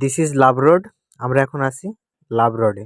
This is love road আমরা এখন আছি লাভ রোডে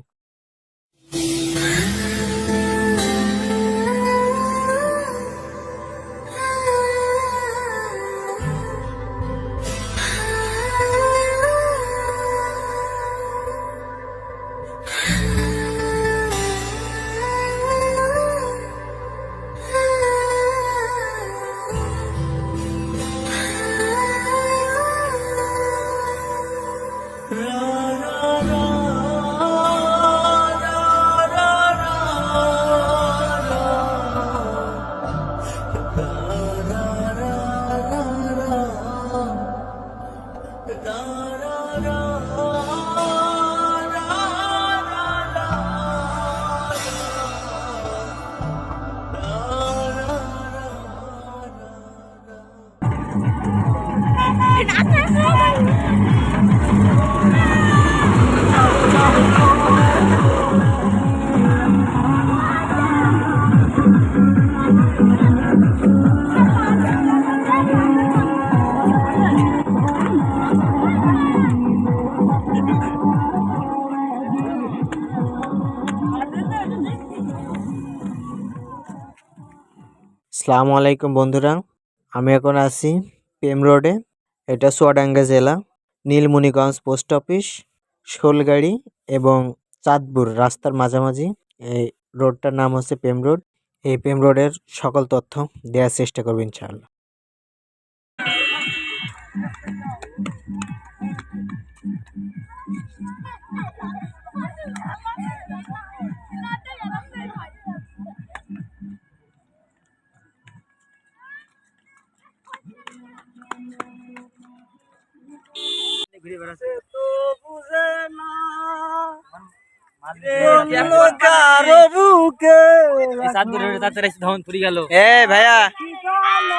সালামু আলাইকুম বন্ধুরা। আমি এখন আছি পেম রোডে। এটা চুয়াডাঙ্গা জেলা, নীলমণিগঞ্জ পোস্ট অফিস, শোলগাড়ি এবং চাঁদপুর রাস্তার মাঝামাঝি। এই রোডটার নাম হচ্ছে পেম রোড। এই পেম রোডের সকল তথ্য দেওয়ার চেষ্টা করব ইনশাআল্লাহ। এ ভাইয়া।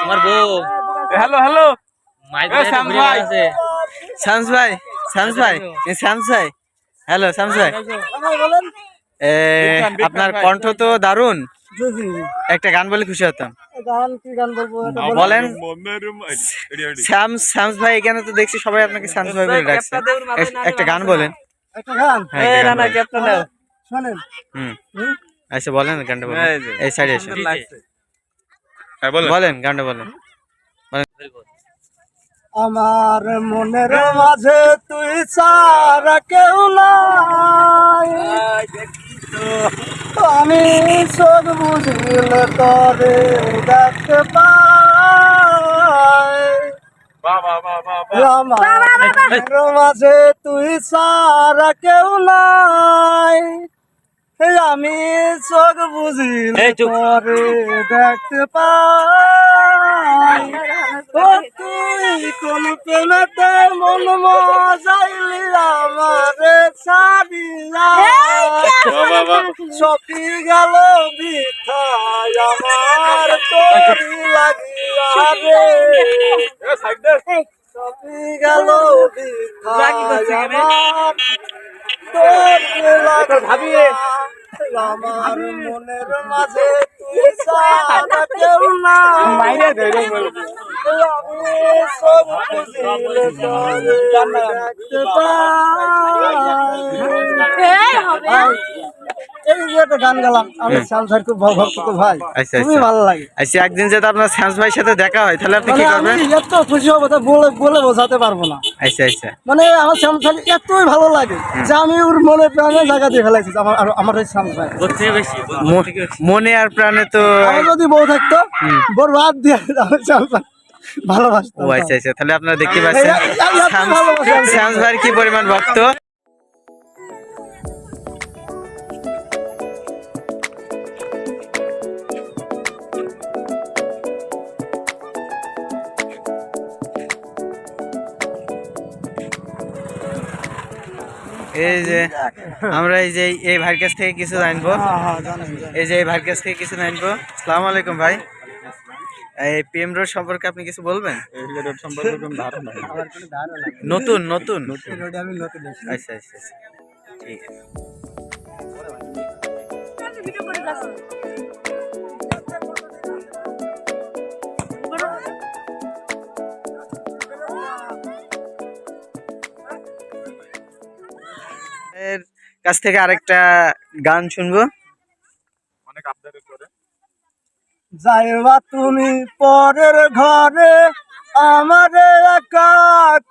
তোমার বউ। Hello hello. শামস ভাই। শামস ভাই এ, শামস ভাই। হ্যালো শামস ভাই। এ, আপনার কণ্ঠ তো দারুণ। একটা গান বলে খুশি হতাম। বলেন। শ্যামস ভাই এখানে তো দেখছি সবাই আপনাকে শ্যামস ভাই বলে ডাকছে। একটা গান। বলেন। হ্যাঁ, আচ্ছা বলেন গানটা বলেন। এই যে। সাইডে এসে। হ্যাঁ বলেন। গানটা বলেন। আমার মনের মাঝে তুই সারা কেউ নাই। আমি চোখ বুঝিলে তরে দেখতে পাই। আমার মনের মাঝে তুই সারা কেউ নাই। আমি চোখ। তরে দেখতে পাই। ও তুই কোন প্রেমেতে মন মজাইলি আমারে বাহ সপি গেল বিথায় আমার তোরি লাগিয়া রে। সপি গেল বিথায় আমার তোরি লাগিয়া আমার মনের মাঝে তুই কেউ না মাইরে দে রে, বলো। আমি সব বুঝিলে তোরে দেখতে এই যে একটা গান গালাম আমি শ্যামসার খুব ভ- ভক্ত ভাই। আচ্ছা, খুবই আচ্ছা। ভালো লাগে। আচ্ছা একদিন যদি আপনার শ্যামস ভাইয়ের সাথে দেখা হয় তাহলে আপনি মানে কি করবেন? এত খুশি হব তা বলে বলে বোঝাতে পারব না। আচ্ছা আচ্ছা। মানে আমার শ্যামসার এতই ভালো লাগে যে আমি ওর মনে প্রাণে জায়গা দিয়ে ফেলাইছি আমার আমার ওই শ্যামস ভাই ম- মনে আর প্রাণে তো যদি বউ থাকতো বোর বাদ দিয়ে ভালোবাসতো ও আচ্ছা আচ্ছা তাহলে আপনারা দেখতে পাচ্ছেন কি পরিমাণ ভক্ত। এই যে আমরা এই যে এই ভাইয়ের কাছ থেকে কিছু জানব। হ্যাঁ হ্যাঁ। এই যে এই ভাইয়ের কাছ থেকে কিছু জানব। সালাম আলাইকুম ভাই। এই পিএম রোড সম্পর্কে আপনি কিছু বলবেন। নতুন নতুন? এই রোডে আমি নতুন আচ্ছা আচ্ছা আচ্ছা। ঠিক আছে। কাছ থেকে আরেকটা গান শুনব। অনেক আবদারের করে যাইবা তুমি পরের ঘরে আমারে একা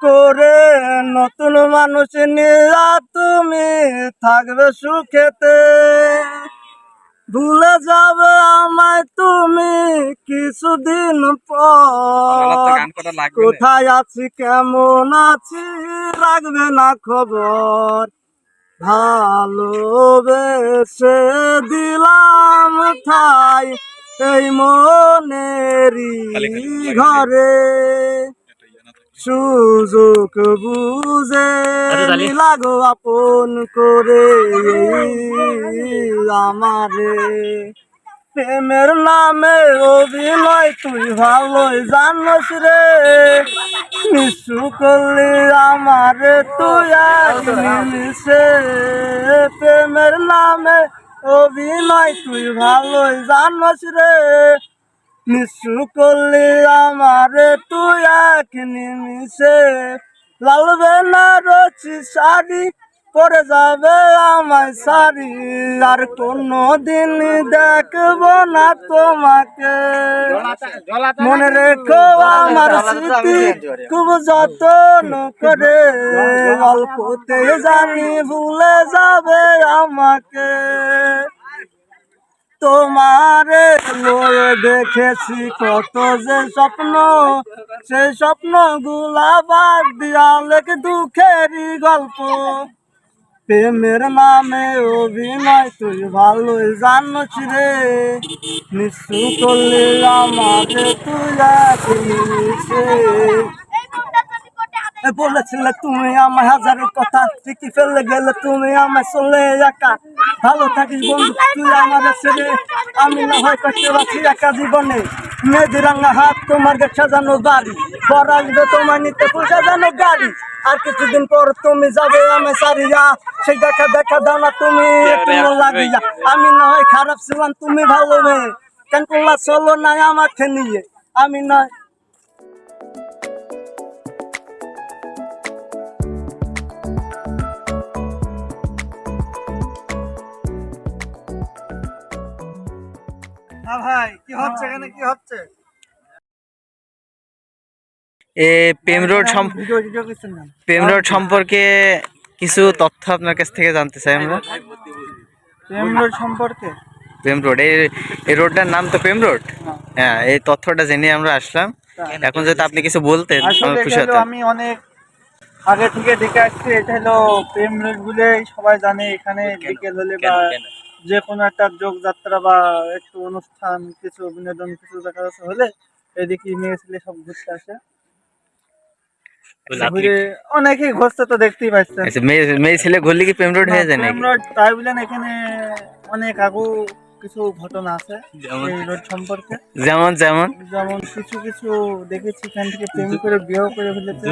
করে নতুন মানুষ নিয়া তুমি থাকবে সুখেতে। ভুলে যাবে আমায় তুমি কিছুদিন পর। কোথায় আছি কেমন আছি রাখবে না খবর। ভালোবেসে দিলাম ঠাই এই মনেরই ঘরে সুযোগ বুঝে তালি। লাগো আপন করে আমারে প্রেমের নামে অভিনয়, তুই ভালোই জানোস রে। নিশু করলি আমারে, তুই নিমিষে প্রেমের নামে অভিনয়, তুই ভালোই জানোস রে। নিশু করলি আমারে, তুই এক নিমিষে। লালবে না রচি শাড়ি পরে যাবে আমায় সারি, আর কোনো দিন দেখব না তোমাকে। মনে রেখো আমার স্মৃতি খুব যত্ন করে, অল্পতে জানি ভুলে যাবে আমাকে। তোমারে দেখেছি কত যে স্বপ্ন, সেই স্বপ্নগুলা বাদ দিয়া লেখ দুঃখেরই গল্প। প্রেমের নামে অভিনয় তুই ভালোই জানোস রে। নিশ্চু করলে আমারে তুই বলেছিলে তুমি আমার হাজারের কথা ঠিকই ফেলে গেলে তুমি আমার চলে একা। ভালো থাকিস বন্ধু তুই আমার ছেড়ে আমি না হয় করতে পারছি একা জীবনে। মেয়েদের রাঙা হাত তোমার সাজানো গাড়ি বর আসবে তোমার নিতে সাজানো গাড়ি আর কিছুদিন পর তুমি যাবে আমি সারিয়া। সেই দেখা দেখা দাও না তুমি একটু লাগিয়া। আমি না হয় খারাপ ছিলাম তুমি ভালো মেয়ে কেন চলো নাই আমাকে নিয়ে। আমি নয়। ভাই কি হচ্ছে এখানে? কি হচ্ছে? এ সম্পর্কে কিছু তথ্য আপনার কাছ থেকে জানতে চাই আমরা। সম্পর্কে? এই এই রোডটার নাম তো হ্যাঁ এই তথ্যটা জেনে আমরা আসলাম। এখন যদি আপনি কিছু বলতেন আসলে খুশি হতাম। আমি অনেক আগে থেকে দেখে আসছি এটা হলো প্রেম রোড বলে সবাই জানে এখানে বিকেল হলে বা? যে কোনো একটা যোগ যাত্রা বা একটু অনুষ্ঠান কিছু বিনোদন কিছু দেখা যাচ্ছে হলে এদিকে মেয়ে ছেলে সব ঘুরতে আসে। ঘুরে অনেকেই ঘুরতে তো দেখতেই পাচ্ছেন। আচ্ছা মেয়ে মেয়ে ছেলে ঘুরলে কি প্রেম রোড হয়ে যায় প্রেম নাকি? রোড তাই বলেন এখানে অনেক আগু কিছু ঘটনা আছে যেমন? এই রোড সম্পর্কে। যেমন যেমন? যেমন কিছু কিছু দেখেছি এখান থেকে প্রেম করে বিয়েও করে ফেলেছে।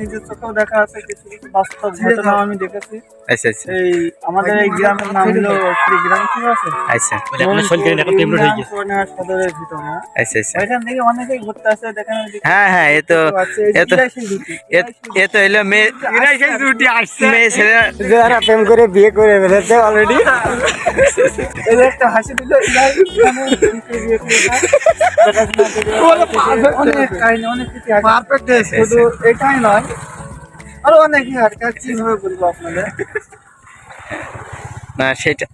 নিজের চোখেও দেখা আছে কিছু কিছু বাস্তব ঘটনা আমি দেখেছি। আচ্ছা আচ্ছা। এই আমাদের এই গ্রামের নাম হলো শ্রীগ্রাম ঠিক আছে? আচ্ছা। বলে আপনার শরীর এখন প্রেম হয়ে গেছে সদরের ভিতরে আচ্ছা আচ্ছা। ওইখান থেকে অনেকেই ঘুরতে আসে দেখেন হ্যাঁ হ্যাঁ এ তো এ এরাই সেই মেয়ে মেয়ে যারা প্রেম করে বিয়ে করে ফেলেছে অলরেডি একটা হাসি দিল অনেক কাহিনী অনেক কিছু। শুধু এটাই নয় আরও অনেক আর কি আর কীভাবে বলব আপনাদের? না সেটা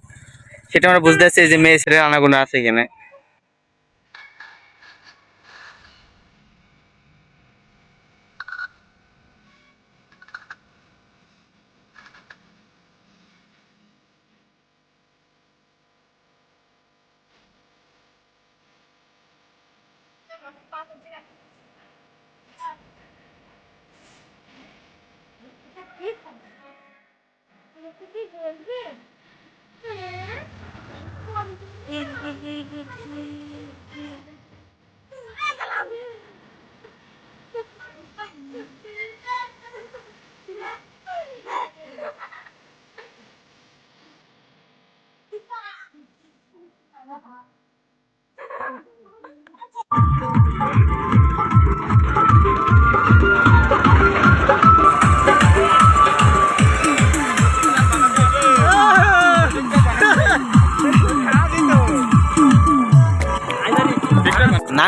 সেটা আমরা বুঝতে পারছি যে মেয়ে ছেলে আনাগোনা আছে এখানে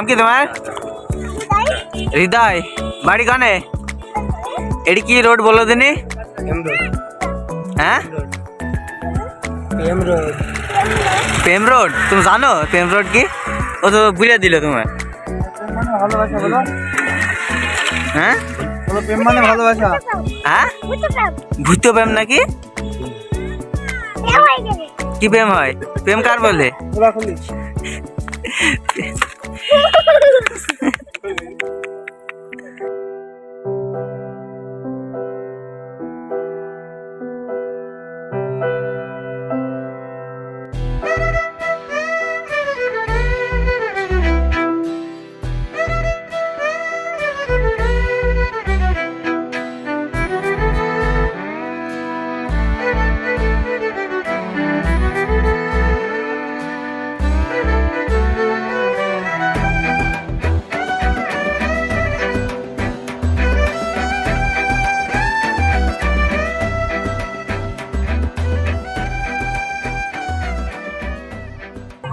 কি তোমার? হৃদয়? বাড়ি কানে? এটি কি রোড বলো দিনি? হ্যাঁ? প্রেম রোড। তুমি জানো প্রেম রোড কি? ও তো বুঝিয়ে দিল তোমার হ্যাঁ? বলো প্রেম মানে ভালোবাসা। হ্যাঁ? ভূত প্রেম নাকি কি প্রেম হয়? প্রেম কার বলে?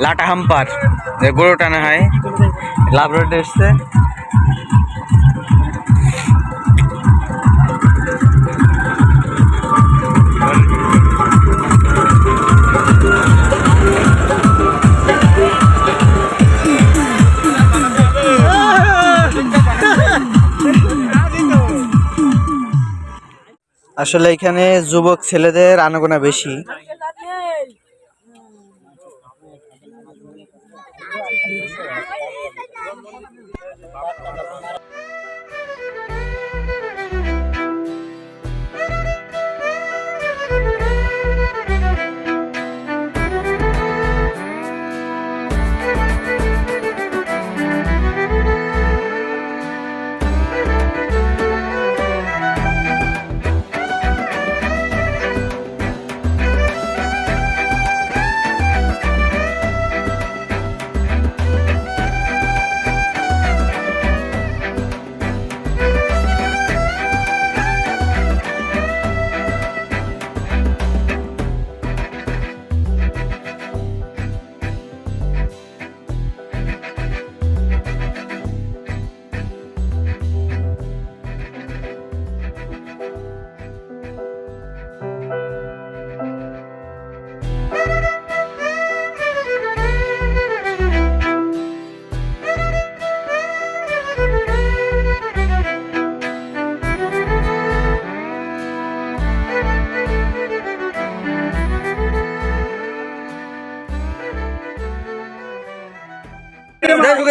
লাটা হাম্পার। গরু টানা হয়। লাভ রোডে এসছে। আসলে এখানে যুবক ছেলেদের আনাগোনা বেশি।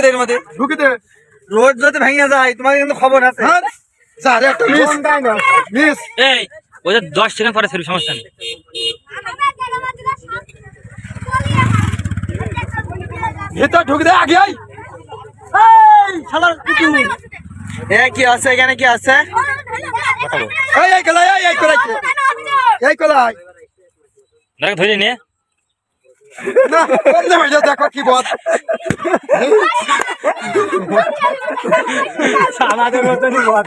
দে এর মধ্যে। ঢুকে দে। রোড যদি ভেঙে যায় তোমাকে কিন্তু খবর আছে। হ্যাঁ যা রে একটা মিস মিস এই ওদের দশ সেকেন্ড পরে ফেরবি সমস্যা নেই। ভেতর ঢুকে দে আগে আই এই শালার এ কি আছে এখানে কি আছে? এই এই কলাই এই এই কলাই এই কলাই ধরে নিয়ে না বন্ধ হয়ে যাও দেখো কি বদ আমাদের মতনই বদ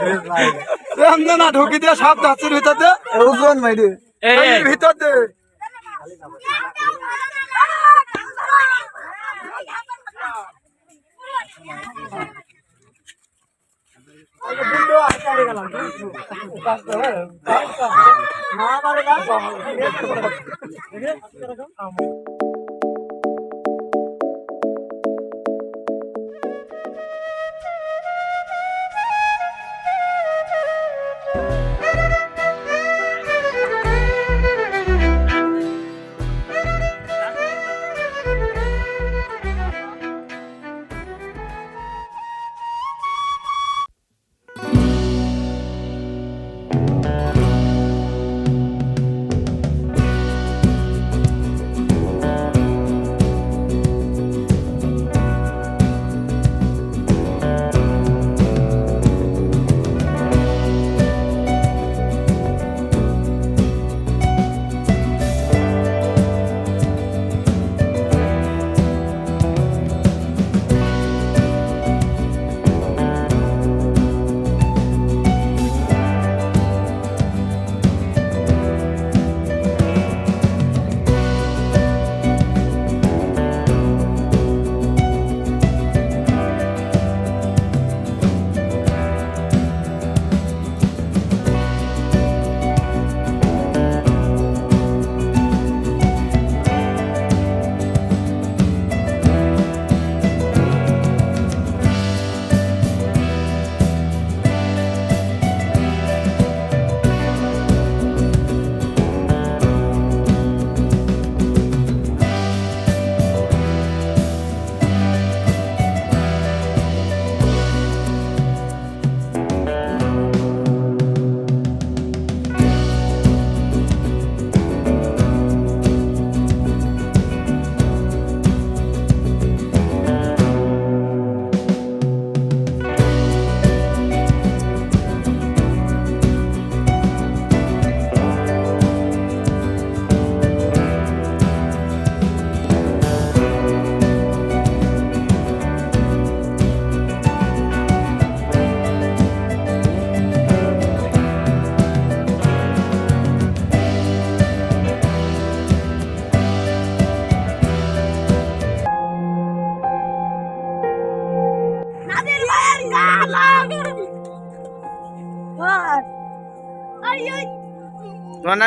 এমনি না ঢুকি দিয়ে সাপ দাচ্ছের ভিতর দে ওজন মাইরে এই ভিতর দে মা বাবা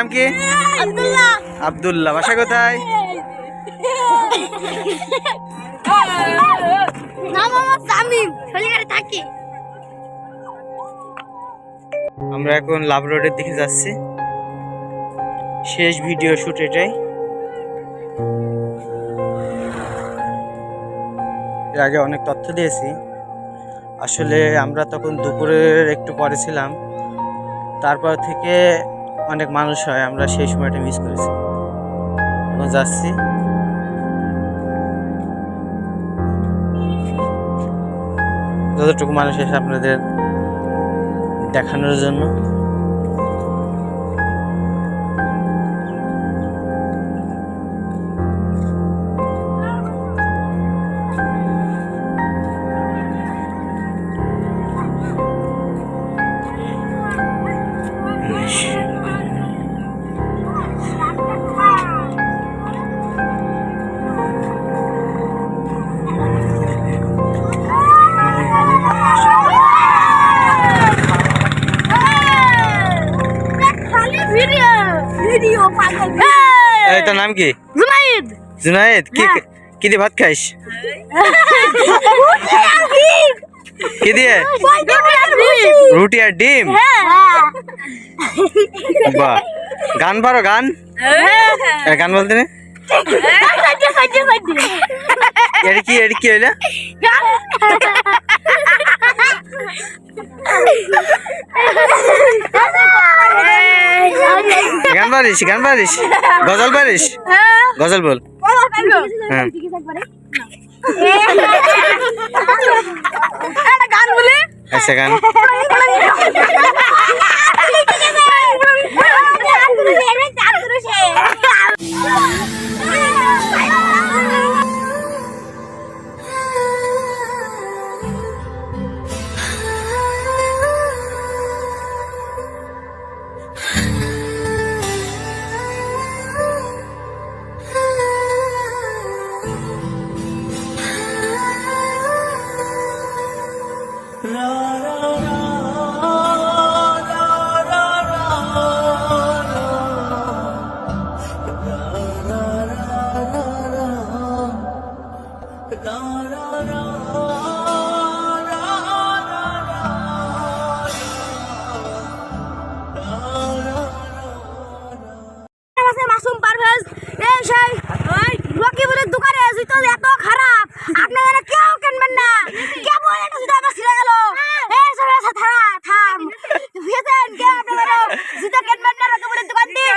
নাম কি? আব্দুল্লাহ। বাসা কোথায়? আমরা এখন লাভ রোডের দিকে যাচ্ছি। শেষ ভিডিও শুট এটাই। এর আগে অনেক তথ্য দিয়েছি। আসলে আমরা তখন দুপুরের একটু পরে ছিলাম। তারপর থেকে অনেক মানুষ হয়, আমরা সেই সময়টা মিস করেছি। এখন যাচ্ছি। যতটুকু মানুষ এসে আপনাদের দেখানোর জন্য। জুনায়েদ কি কি দিয়ে ভাত খাইস? কি দিয়ে? রুটি আর ডিম? বাহ। গান পারো গান? গান বলতে নে এটা কি এটা হইলে? গান পারিস গান পারিস? গজল পারিস? গজল বল। হ্যাঁ গান বলে আচ্ছা গান আছে মাসুম পারভেজ? এই সেই লক্ষ্মীপুরের দোকানে জুতো এত খারাপ আপনারা কেউ কিনবেন না। কেবল একটা জুতো আমার ছিঁড়ে থাম কে জুতো কিনবেন না লক্ষ্মীপুরের দোকান দিয়ে?